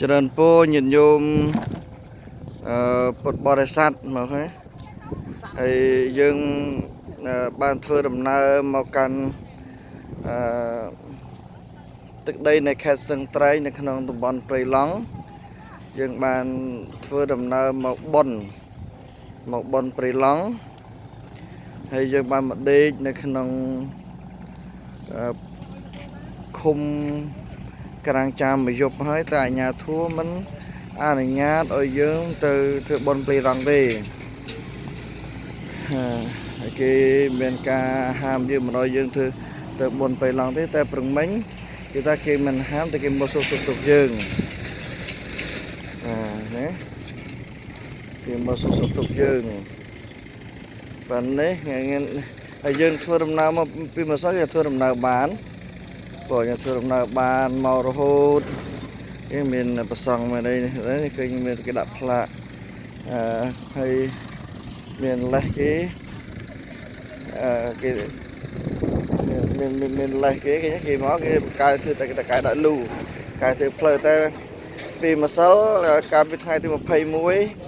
ច្រើនពោញាតិញោមអឺពុទ្ធបរិស័ទមកហើយហើយយើងបានធ្វើដំណើរមកកាន់អឺទឹកដីនៃខេត្តស្ទឹងត្រែងនៅក្នុងតំបន់ព្រៃឡង់យើងបានធ្វើដំណើរមកបន់មកបន់ព្រៃឡង់ហើយយើងបានមកដេកនៅក្នុងឃុំ ក្រាំងចាំមួយយប់ហើយតែអាជ្ញាធរមិនអនុញ្ញាតឲ្យយើងទៅធ្វើបន់ព្រៃរងទេហើយគេមានការហាមយើងមិនឲ្យយើងធ្វើទៅបន់ព្រៃឡង់ទេតែប្រឹងមិញគេថាគេមិនហាមតែគេមកសុខសុខទុកយើងអាណាគេមកសុខសុខទុកយើងបាននេះថ្ងៃនេះហើយយើងធ្វើដំណើរមកពីម្សិលយើងធ្វើដំណើរបាន ក៏យើងធ្វើដំណើរបានមករហូតគេមានប្រសង់មានអីនេះឃើញមានគេដាក់ផ្លាកអឺហើយមានលេសគេអឺគេមានមានមានលេសគេគេគេមកគេបង្កើតធ្វើតែតែកែដាក់លូកែធ្វើផ្លូវតែពីម្សិលកាលពីថ្ងៃទី21